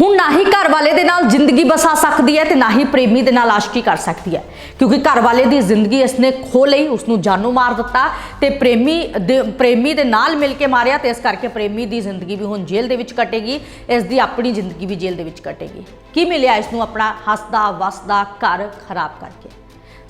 ਹੁਣ ਨਾ ਹੀ ਘਰ ਵਾਲੇ ਦੇ ਨਾਲ ਜ਼ਿੰਦਗੀ ਬਸਾ ਸਕਦੀ ਹੈ ਤੇ ਨਾ ਹੀ ਪ੍ਰੇਮੀ ਦੇ ਨਾਲ ਆਸ਼ਕੀ ਕਰ ਸਕਦੀ ਹੈ। ਕਿਉਂਕਿ ਘਰ ਵਾਲੇ ਦੀ ਜ਼ਿੰਦਗੀ ਇਸਨੇ ਖੋ ਲਈ ਉਸ ਨੂੰ ਜਾਨੋਂ ਮਾਰ ਦਿੱਤਾ ਤੇ ਪ੍ਰੇਮੀ ਦੇ ਪ੍ਰੇਮੀ ਦੇ ਨਾਲ ਮਿਲ ਕੇ ਮਾਰਿਆ ਤੇ ਇਸ ਕਰਕੇ ਪ੍ਰੇਮੀ ਦੀ ਜ਼ਿੰਦਗੀ ਵੀ ਹੁਣ ਜੇਲ੍ਹ ਦੇ ਵਿੱਚ ਕਟੇਗੀ, ਇਸ ਦੀ ਆਪਣੀ ਜ਼ਿੰਦਗੀ ਵੀ ਜੇਲ੍ਹ ਦੇ ਵਿੱਚ ਕਟੇਗੀ। ਕੀ ਮਿਲਿਆ ਇਸ ਨੂੰ ਆਪਣਾ ਹੱਸਦਾ, ਵਸਦਾ, ਘਰ ਖਰਾਬ ਕਰਕੇ?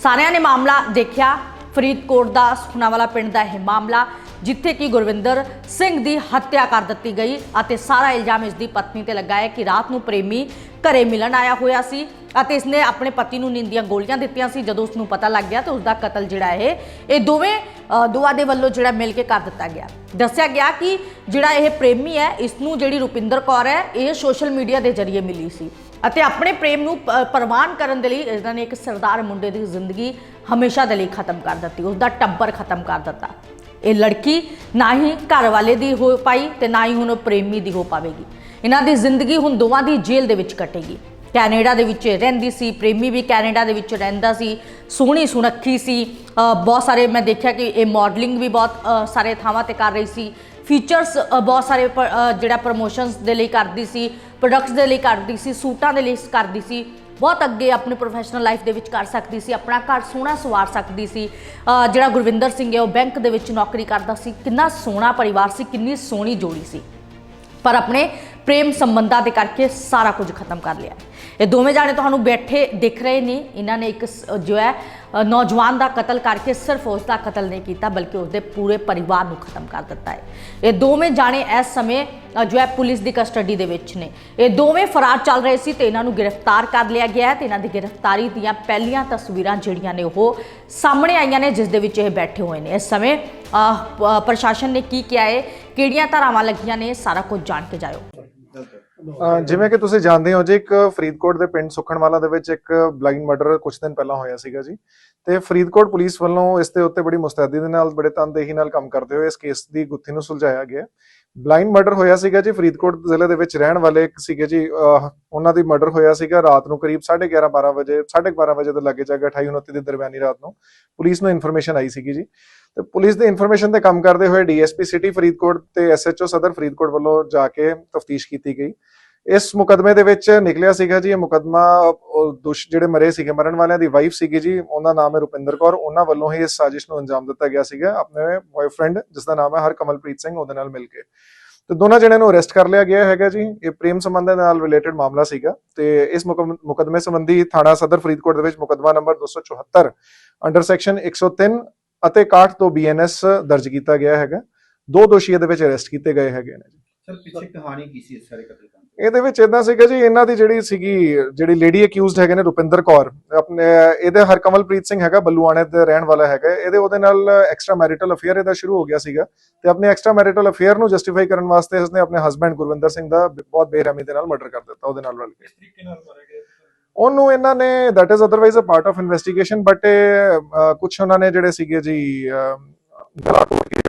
ਸਾਰਿਆਂ ਨੇ ਮਾਮਲਾ ਦੇਖਿਆ, ਫਰੀਦਕੋਟ ਦਾ ਸੁਖਨਾਵਾਲਾ ਪਿੰਡ ਦਾ ਇਹ ਮਾਮਲਾ। ਜਿੱਥੇ ਕਿ ਗੁਰਵਿੰਦਰ ਸਿੰਘ ਦੀ ਹੱਤਿਆ ਕਰ ਦਿੱਤੀ ਗਈ ਅਤੇ ਸਾਰਾ ਇਲਜ਼ਾਮ ਇਸ ਦੀ ਪਤਨੀ ਤੇ ਲੱਗਾ ਹੈ ਕਿ ਰਾਤ ਨੂੰ ਪ੍ਰੇਮੀ ਘਰੇ ਮਿਲਣ ਆਇਆ ਹੋਇਆ ਸੀ ਅਤੇ ਇਸਨੇ ਆਪਣੇ ਪਤੀ ਨੂੰ ਨੀਂਦ ਗੋਲੀਆਂ ਦਿੱਤੀਆਂ ਸੀ। ਜਦੋਂ ਉਸ ਨੂੰ ਪਤਾ ਲੱਗ ਗਿਆ ਤਾਂ ਉਸ ਦਾ ਕਤਲ ਜਿਹੜਾ ਇਹ ਇਹ ਦੋਵੇਂ ਅ, ਦੋਵਾਂ ਦੇ ਵੱਲੋਂ ਜਿਹੜਾ ਮਿਲ ਕੇ ਕਰ ਦਿੱਤਾ ਗਿਆ। ਦੱਸਿਆ ਗਿਆ ਕਿ ਜਿਹੜਾ ਇਹ ਪ੍ਰੇਮੀ ਹੈ ਇਸ ਨੂੰ ਜਿਹੜੀ ਰੁਪਿੰਦਰ ਕੌਰ ਹੈ ਇਹ ਸੋਸ਼ਲ ਮੀਡੀਆ ਦੇ ਜ਼ਰੀਏ ਮਿਲੀ ਸੀ ਅਤੇ ਆਪਣੇ ਪ੍ਰੇਮ ਨੂੰ ਪ੍ਰਵਾਨ ਕਰਨ ਦੇ ਲਈ ਇਹਨਾਂ ਨੇ ਇੱਕ ਸਰਦਾਰ ਮੁੰਡੇ ਦੀ ਜ਼ਿੰਦਗੀ ਹਮੇਸ਼ਾ ਦੇ ਲਈ ਖਤਮ ਕਰ ਦਿੱਤੀ ਉਸ ਦਾ ਟੱਬਰ ਖਤਮ ਕਰ ਦਿੱਤਾ। ਇਹ ਲੜਕੀ ਨਾ ਹੀ ਘਰ ਵਾਲੇ ਦੀ ਹੋ ਪਾਈ ਤੇ ਨਾ ਹੀ ਹੁਣ ਉਹ ਪ੍ਰੇਮੀ ਦੀ ਹੋ ਪਾਵੇਗੀ। ਇਹਨਾਂ ਦੀ ਜ਼ਿੰਦਗੀ ਹੁਣ ਦੋਵਾਂ ਦੀ ਜੇਲ੍ਹ ਦੇ ਵਿੱਚ ਕੱਟੇਗੀ। ਕੈਨੇਡਾ ਦੇ ਵਿੱਚ ਰਹਿੰਦੀ ਸੀ, ਪ੍ਰੇਮੀ ਵੀ ਕੈਨੇਡਾ ਦੇ ਵਿੱਚ ਰਹਿੰਦਾ ਸੀ, ਸੋਹਣੀ ਸੁਨੱਖੀ ਸੀ ਬਹੁਤ ਸਾਰੇ ਮੈਂ ਦੇਖਿਆ ਕਿ ਇਹ ਮਾਡਲਿੰਗ ਵੀ ਬਹੁਤ ਸਾਰੇ ਥਾਵਾਂ ਤੇ ਕਰ ਰਹੀ ਸੀ। ਫੀਚਰਸ ਬਹੁਤ ਸਾਰੇ ਪ- ਜਿਹੜਾ ਪ੍ਰੋਮੋਸ਼ਨਸ ਦੇ ਲਈ ਕਰਦੀ ਸੀ ਪ੍ਰੋਡਕਟਸ ਦੇ ਲਈ ਕਰਦੀ ਸੀ, ਸੂਟਾਂ ਦੇ ਲਈ ਕਰਦੀ ਸੀ। ਬਹੁਤ ਅੱਗੇ ਆਪਣੀ ਪ੍ਰੋਫੈਸ਼ਨਲ ਲਾਈਫ ਦੇ ਵਿੱਚ ਕਰ ਸਕਦੀ ਸੀ, ਆਪਣਾ ਘਰ ਸੋਹਣਾ ਸਵਾਰ ਸਕਦੀ ਸੀ। ਜਿਹੜਾ ਗੁਰਵਿੰਦਰ ਸਿੰਘ ਹੈ, ਉਹ ਬੈਂਕ ਦੇ ਵਿੱਚ ਨੌਕਰੀ ਕਰਦਾ ਸੀ। ਕਿੰਨਾ ਸੋਹਣਾ ਪਰਿਵਾਰ ਸੀ, ਕਿੰਨੀ ਸੋਹਣੀ ਜੋੜੀ ਸੀ। ਪਰ ਆਪਣੇ ਪ੍ਰੇਮ ਸੰਬੰਧਾਂ ਦੇ ਕਰਕੇ ਸਾਰਾ ਕੁਝ ਖਤਮ ਕਰ ਲਿਆ ਇਹ ਦੋਵੇਂ ਜਾਣੇ ਤੁਹਾਨੂੰ ਬੈਠੇ ਦਿਖ ਰਹੇ ਨੇ। ਇਹਨਾਂ ਨੇ ਇੱਕ ਸ- ਜੋ ਹੈ ਨੌਜਵਾਨ ਦਾ ਕਤਲ ਕਰਕੇ ਸਿਰਫ ਉਸ ਦਾ ਕਤਲ ਨਹੀਂ ਕੀਤਾ, ਬਲਕਿ ਉਸਦੇ ਪੂਰੇ ਪਰਿਵਾਰ ਨੂੰ ਖਤਮ ਕਰ ਦਿੱਤਾ ਹੈ। ਇਹ ਦੋਵੇਂ ਜਾਣੇ ਇਸ ਸਮੇਂ ਜੋ ਹੈ, ਪੁਲਿਸ ਦੀ ਕਸਟਡੀ ਦੇ ਵਿੱਚ ਨੇ। ਇਹ ਦੋਵੇਂ ਫਰਾਰ ਚੱਲ ਰਹੇ ਸੀ ਤੇ ਇਹਨਾਂ ਨੂੰ ਗ੍ਰਿਫਤਾਰ ਕਰ ਲਿਆ ਗਿਆ ਹੈ ਤੇ ਇਹਨਾਂ ਦੀ ਗ੍ਰਿਫਤਾਰੀ ਦੀਆਂ ਪਹਿਲੀਆਂ ਤਸਵੀਰਾਂ ਜਿਹੜੀਆਂ ਨੇ ਉਹ ਸਾਹਮਣੇ ਆਈਆਂ ਨੇ, ਜਿਸ ਦੇ ਵਿੱਚ ਇਹ ਬੈਠੇ ਹੋਏ ਨੇ। ਇਸ ਸਮੇਂ ਪ੍ਰਸ਼ਾਸਨ ਨੇ ਕੀ ਕਿਹਾ ਹੈ, ਕਿਹੜੀਆਂ ਧਾਰਾਵਾਂ ਲੱਗੀਆਂ ਨੇ, ਸਾਰਾ ਕੁਝ ਜਾਣ ਕੇ ਜਾਇਓ। ਜਿਵੇਂ ਕਿ ਤੁਸੀਂ ਜਾਣਦੇ ਹੋ ਜੀ ਇੱਕ ਫਰੀਦਕੋਟ ਦੇ ਪਿੰਡ ਸੁਖਣਵਾਲਾ ਦੇ ਵਿੱਚ ਇੱਕ ਬਲਾਈਂਡ ਮਰਡਰ ਕੁਝ ਦਿਨ ਪਹਿਲਾਂ ਹੋਇਆ ਸੀਗਾ ਜੀ। ਤੇ ਫਰੀਦਕੋਟ ਪੁਲਿਸ ਵੱਲੋਂ ਇਸ ਦੇ ਉੱਤੇ ਬੜੀ ਮੁਸਤੈਦੀ ਦੇ ਨਾਲ ਬੜੇ ਤਨਦੇਹੀ ਨਾਲ ਕੰਮ ਕਰਦੇ ਹੋਏ ਇਸ ਕੇਸ ਦੀ ਗੁੱਥੀ ਨੂੰ ਸੁਲਝਾਇਆ ਗਿਆ। ਬਲਾਈਂਡ ਮਰਡਰ ਹੋਇਆ ਸੀਗਾ ਜੀ ਫਰੀਦਕੋਟ ਜ਼ਿਲ੍ਹੇ ਦੇ ਵਿੱਚ ਰਹਿਣ ਵਾਲੇ ਇੱਕ ਸੀਗੇ ਜੀ ਉਹਨਾਂ ਦੀ ਮਰਡਰ ਹੋਇਆ ਸੀਗਾ ਰਾਤ ਨੂੰ ਕਰੀਬ 11:30 12 ਵਜੇ 12:30 ਵਜੇ ਦੇ ਲੱਗੇ ਜਾਗਾ 28 29 ਦੀ ਦਰਮਿਆਨੀ ਰਾਤ ਨੂੰ ਪੁਲਿਸ ਨੂੰ ਇਨਫੋਰਮੇਸ਼ਨ ਆਈ ਸੀਗੀ ਜੀ। ਤੇ ਪੁਲਿਸ ਦੇ ਇਨਫੋਰਮੇਸ਼ਨ ਤੇ ਕੰਮ ਕਰਦੇ ਹੋਏ ਡੀਐਸਪੀ ਸਿਟੀ ਫਰੀਦਕੋਟ ਤੇ ਐਸਐਚਓ ਸਦਰ ਫਰੀਦਕੋਟ ਵੱਲੋਂ ਜਾ ਕੇ ਤਫਤੀਸ਼ ਕੀਤੀ ਗਈ। ਇਸ ਮੁਕਦਮੇ ਦੇ ਵਿੱਚ ਨਿਕਲਿਆ ਸੀਗਾ ਜੀ, ਇਹ ਮੁਕਦਮਾ ਦੁਸ਼ ਜਿਹੜੇ ਮਰੇ ਸੀਗੇ, ਮਰਨ ਵਾਲਿਆਂ ਦੀ ਵਾਈਫ ਸੀਗੀ ਜੀ ਉਹਦਾ ਨਾਮ ਹੈ ਰੁਪਿੰਦਰ ਕੌਰ, ਉਹਨਾਂ ਵੱਲੋਂ ਹੀ ਇਸ ਸਾਜ਼ਿਸ਼ ਨੂੰ ਅੰਜਾਮ ਦਿੱਤਾ ਗਿਆ ਸੀਗਾ। ਆਪਣੇ ਬॉयਫ੍ਰੈਂਡ ਜਿਸ ਦਾ ਨਾਮ ਹੈ ਹਰਕਮਲਪ੍ਰੀਤ ਸਿੰਘ, ਉਹਦੇ ਨਾਲ ਮਿਲ ਕੇ। ਤੇ ਦੋਨਾਂ ਜਣਿਆਂ ਨੂੰ ਅਰੈਸਟ ਕਰ ਲਿਆ ਗਿਆ ਹੈਗਾ ਜੀ। ਇਹ ਪ੍ਰੇਮ ਸੰਬੰਧ ਨਾਲ ਰਿਲੇਟਡ ਮਾਮਲਾ ਸੀਗਾ। ਤੇ ਇਸ ਮੁਕਮ- ਮੁਕਦਮੇ ਸੰਬੰਧੀ ਥਾਣਾ ਸਦਰ ਫਰੀਦਕੋਟ ਦੇ ਵਿੱਚ ਮੁਕਦਮਾ ਨੰਬਰ 274 ਅੰਡਰ ਸੈਕਸ਼ਨ 103 ਅਤੇ 61 ਤੋਂ ਬੀਐਨਐਸ ਦਰਜ ਕੀਤਾ ਗਿਆ ਹੈਗਾ। ਦੋ ਦੋਸ਼ੀ ਇਹਦੇ ਵਿੱਚ ਅਰੈਸਟ ਕੀਤੇ ਗਏ ਹੈਗੇ ਨੇ ਜੀ। ਸਰ ਪਿੱਛੇ ਕਹਾਣੀ ਕੀ ਸੀ ਇਸ ਸਾਰੇ ਕਤਲ ਕਾਂਡ ਇਹਦੇ ਵਿੱਚ ਇਦਾਂ ਸੀਗਾ ਜੀ ਇਹਨਾਂ ਦੀ ਜਿਹੜੀ ਸੀਗੀ ਜਿਹੜੀ ਲੇਡੀ ਅਕਿਊਜ਼ਡ ਹੈਗੇ ਨੇ ਰੁਪਿੰਦਰ ਕੌਰ ਆਪਣੇ ਇਹਦੇ ਹਰਕਮਲਪ੍ਰੀਤ ਸਿੰਘ ਹੈਗਾ ਬੱਲੂਆਣੇ ਦੇ ਰਹਿਣ ਵਾਲਾ ਹੈਗਾ। ਇਹਦੇ ਉਹਦੇ ਨਾਲ ਐਕਸਟਰਾ ਮੈਰਿਟਲ ਅਫੇਅਰ ਇਹਦਾ ਸ਼ੁਰੂ ਹੋ ਗਿਆ ਸੀਗਾ ਤੇ ਆਪਣੇ ਐਕਸਟਰਾ ਮੈਰਿਟਲ ਅਫੇਅਰ ਨੂੰ ਜਸਟੀਫਾਈ ਕਰਨ ਵਾਸਤੇ ਇਸਨੇ ਆਪਣੇ ਹਸਬੰਡ ਗੁਰਵਿੰਦਰ ਸਿੰਘ ਦਾ ਬਹੁਤ ਬੇਰਹਿਮੀ ਦੇ ਨਾਲ ਮਰਡਰ ਕਰ ਦਿੱਤਾ ਉਹਦੇ ਨਾਲ ਰਲ ਕੇ। ਇਸ ਤਰੀਕੇ ਨਾਲ ਮਾਰਿਆ ਗਿਆ? ਉਹਨੂੰ ਇਹਨਾਂ ਨੇ that is otherwise a part of investigation but ਕੁਝ ਉਹਨਾਂ ਨੇ ਜਿਹੜੇ ਸੀਗੇ ਜੀ ਗਲਾ ਘੋਟ ਕੇ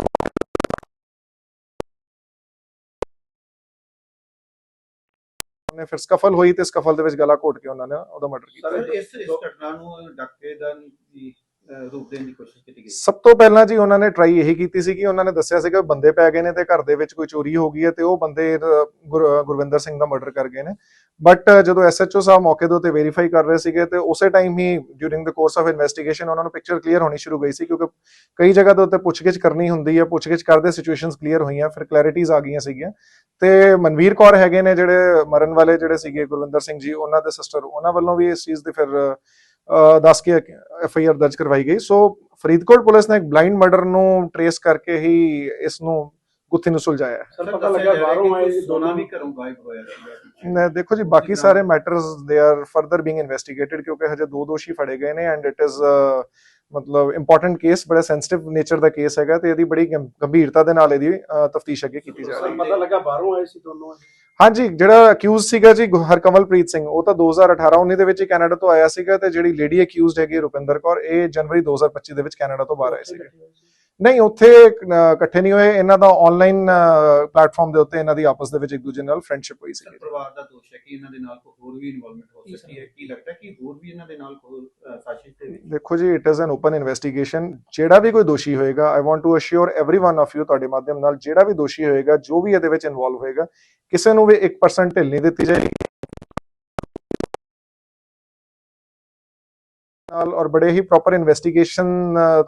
ਉਹਨੇ ਫਿਰ ਸਕਫਲ ਹੋਈ ਤੇ ਸਕਫਲ ਦੇ ਵਿੱਚ ਗਲਾ ਘੋਟ ਕੇ ਉਹਨਾਂ ਨੇ ਉਹਦਾ ਮਰਡਰ ਕੀਤਾ। ਸਰ, ਇਸ ਇਸ ਘਟਨਾ ਨੂੰ ਡਾਕੇ ਦਾ ਰੂਪ ਦੇਣ ਦੀ ਕੋਸ਼ਿਸ਼ ਕੀਤੀ ਗਈ। ਸਭ ਤੋਂ ਪਹਿਲਾਂ ਜੀ ਉਹਨਾਂ ਨੇ ਟਰਾਈ ਇਹੀ ਕੀਤੀ ਸੀ ਕਿ ਉਹਨਾਂ ਨੇ ਦੱਸਿਆ ਸੀਗਾ ਬੰਦੇ ਪੈ ਗਏ ਨੇ ਤੇ ਘਰ ਦੇ ਵਿੱਚ ਕੋਈ ਚੋਰੀ ਹੋ ਗਈ ਹੈ ਤੇ ਉਹ ਬੰਦੇ ਗੁਰਵਿੰਦਰ ਸਿੰਘ ਦਾ ਮਰਡਰ ਕਰ ਗਏ ਨੇ। ਬਟ ਜਦੋਂ ਐਸਐਚਓ ਸਾਹਿਬ ਮੌਕੇ ਦੇ ਉੱਤੇ ਵੈਰੀਫਾਈ ਕਰ ਰਹੇ ਸੀਗੇ ਤੇ ਉਸੇ time he during the course of investigation ਉਹਨਾਂ ਨੂੰ ਪਿਕਚਰ ਕਲੀਅਰ ਹੋਣੀ ਸ਼ੁਰੂ ਗਈ ਸੀ ਕਿਉਂਕਿ ਕਈ ਜਗ੍ਹਾ ਦੇ ਉੱਤੇ ਪੁੱਛਗਿੱਛ ਕਰਨੀ ਹੁੰਦੀ ਹੈ, ਪੁੱਛਗਿੱਛ ਕਰਦੇ ਸਿਚੁਏਸ਼ਨਸ ਕਲੀਅਰ ਹੋਈਆਂ, ਫਿਰ ਕਲੈਰਿਟੀਜ਼ ਆ ਗਈਆਂ ਸੀਗੀਆਂ। ਤੇ ਮਨਵੀਰ ਕੌਰ ਹੈਗੇ ਨੇ ਜਿਹੜੇ ਮਰਨ ਵਾਲੇ ਜਿਹੜੇ ਸੀਗੇ ਗੁਰਵਿੰਦਰ ਸਿੰਘ ਜੀ, ਉਹਨਾਂ ਦੇ ਸਿਸਟਰ ਉਹਨਾਂ ਵੱਲੋਂ ਵੀ ਇਸ ਚੀਜ਼ ਦੀ ਫਿਰ ਦੱਸ ਕੇ ਐਫ ਆਈ ਆਰ ਦਰਜ ਕਰਵਾਈ ਗਈ। ਸੋ ਫਰੀਦਕੋਟ ਪੁਲਿਸ ਨੇ ਇੱਕ ਬਲਾਈਂਡ ਮਰਡਰ ਨੂੰ ਟਰੇਸ ਕਰਕੇ ਹੀ ਇਸ ਨੂੰ ਗੁੱਥੀ ਨੂੰ ਸੁਲਝਾਇਆ ਹੈ। ਸਰ ਪਤਾ ਲੱਗਾ ਬਾਹਰੋਂ ਆਏ ਸੋਨਾ ਵੀ ਘਰੋਂ ਗਾਇਬ ਹੋਇਆ ਸੀਗਾ ਨੇ ਦੇਖੋ ਜੀ ਬਾਕੀ ਸਾਰੇ matters they are further being ਇਨਵੈਸਟੀਗੇਟਡ ਕਿਉਂਕਿ ਹਜੇ ਦੋ ਦੋਸ਼ੀ ਫੜੇ ਗਏ ਨੇ ਐਂਡ ਇਟ ਇਜ਼ ਮਤਲਬ ਇੰਪੋਰਟੈਂਟ ਕੇਸ ਬੜਾ ਸੈਂਸਿਟਿਵ ਨੇਚਰ ਦਾ ਕੇਸ ਹੈਗਾ ਤੇ ਇਹਦੀ ਬੜੀ ਗੰਭੀਰਤਾ ਦੇ ਨਾਲ ਇਹਦੀ ਤਫਤੀਸ਼ ਅੱਗੇ ਕੀਤੀ ਜਾ ਰਹੀ ਹੈ। ਪਤਾ ਲੱਗਾ ਬਾਹਰੋਂ ਆਏ ਸੀ ਦੋਨੋਂ। ਹਾਂਜੀ, ਜਿਹੜਾ ਅਕਿਊਜ਼ ਸੀਗਾ ਜੀ ਹਰਕਮਲਪ੍ਰੀਤ ਸਿੰਘ, ਉਹ ਤਾਂ 2018 19 ਦੇ ਵਿੱਚ ਹੀ ਕੈਨੇਡਾ ਤੋਂ ਆਇਆ ਸੀਗਾ ਤੇ ਜਿਹੜੀ ਲੇਡੀ ਅਕਿਊਜ਼ਡ ਹੈਗੀ ਰੁਪਿੰਦਰ ਕੌਰ, ਇਹ ਜਨਵਰੀ 2025 ਦੇ ਵਿੱਚ ਕੈਨੇਡਾ ਤੋਂ ਬਾਹਰ ਆਏ ਸੀਗੇ। ਨਹੀਂ ਉੱਥੇ ਇਕੱਠੇ ਨਹੀਂ ਹੋਏ। ਇਹਨਾਂ ਦਾ ਆਨਲਾਈਨ ਪਲੇਟਫਾਰਮ ਦੇ ਉੱਤੇ ਇਹਨਾਂ ਦੀ ਆਪਸ ਦੇ ਵਿੱਚ ਇੱਕ ਦੂਜੇ ਨਾਲ ਫਰੈਂਡਸ਼ਿਪ ਹੋਈ ਸੀ ਪਰਿਵਾਰ ਦਾ ਦੋਸ਼ ਹੈ ਕਿ ਇਹਨਾਂ ਦੇ ਨਾਲ ਹੋਰ ਵੀ ਇਨਵੋਲਵਮੈਂਟ ਹੋ ਸਕਦੀ ਹੈ ਕੀ ਲੱਗਦਾ ਕਿ ਹੋਰ ਵੀ ਇਹਨਾਂ ਦੇ ਨਾਲ ਕੋਈ ਸਾਜ਼ਿਸ਼ ਤੇ ਦੇਖੋ ਜੀ it is an open investigation ਜਿਹੜਾ ਵੀ ਕੋਈ ਦੋਸ਼ੀ ਹੋਏਗਾ I want to assure everyone of you ਤੁਹਾਡੇ ਮਾਧਿਅਮ ਨਾਲ ਜਿਹੜਾ ਵੀ ਦੋਸ਼ੀ ਹੋਏਗਾ ਜੋ ਵੀ ਇਹਦੇ ਵਿੱਚ ਇਨਵੋਲਵ ਹੋਏਗਾ ਕਿਸੇ ਨੂੰ ਵੀ 1% ਢਿੱਲ ਨਹੀਂ ਦਿੱਤੀ ਜਾਏਗੀ। ਨਾਲ ਔਰ ਬੜੇ ਹੀ proper investigation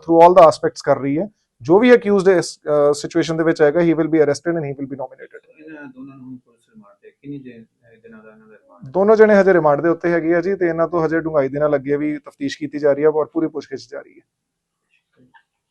through all the aspects ਕਰ ਰਹੀ ਹੈ। ਜੋ ਵੀ ਅਕਿਊਜ਼ਡ ਇਸ ਸਿਚੁਏਸ਼ਨ ਦੇ ਵਿੱਚ ਆਏਗਾ he will be arrested and he will be nominated ਦੋਨਾਂ ਨੂੰ ਹੁਣ ਪੁਲਿਸ ਰਿਮਾਂਡ ਤੇ ਕਿੰਨੀ ਦੇ ਦਿਨਾਂ ਦਾ ਇਹਨਾਂ ਦਾ ਰਿਮਾਂਡ? ਦੋਨੋਂ ਜਣੇ ਹਜੇ ਰਿਮਾਂਡ ਦੇ ਉੱਤੇ ਹੈਗੇ ਆ ਜੀ ਤੇ ਇਹਨਾਂ ਤੋਂ ਹਜੇ ਡੂੰਘਾਈ ਦੇ ਨਾਲ ਅੱਗੇ ਵੀ ਤਫਤੀਸ਼ ਕੀਤੀ ਜਾ ਰਹੀ ਹੈ ਔਰ ਪੂਰੀ ਪੁੱਛਗਿੱਛ ਜਾਰੀ ਹੈ।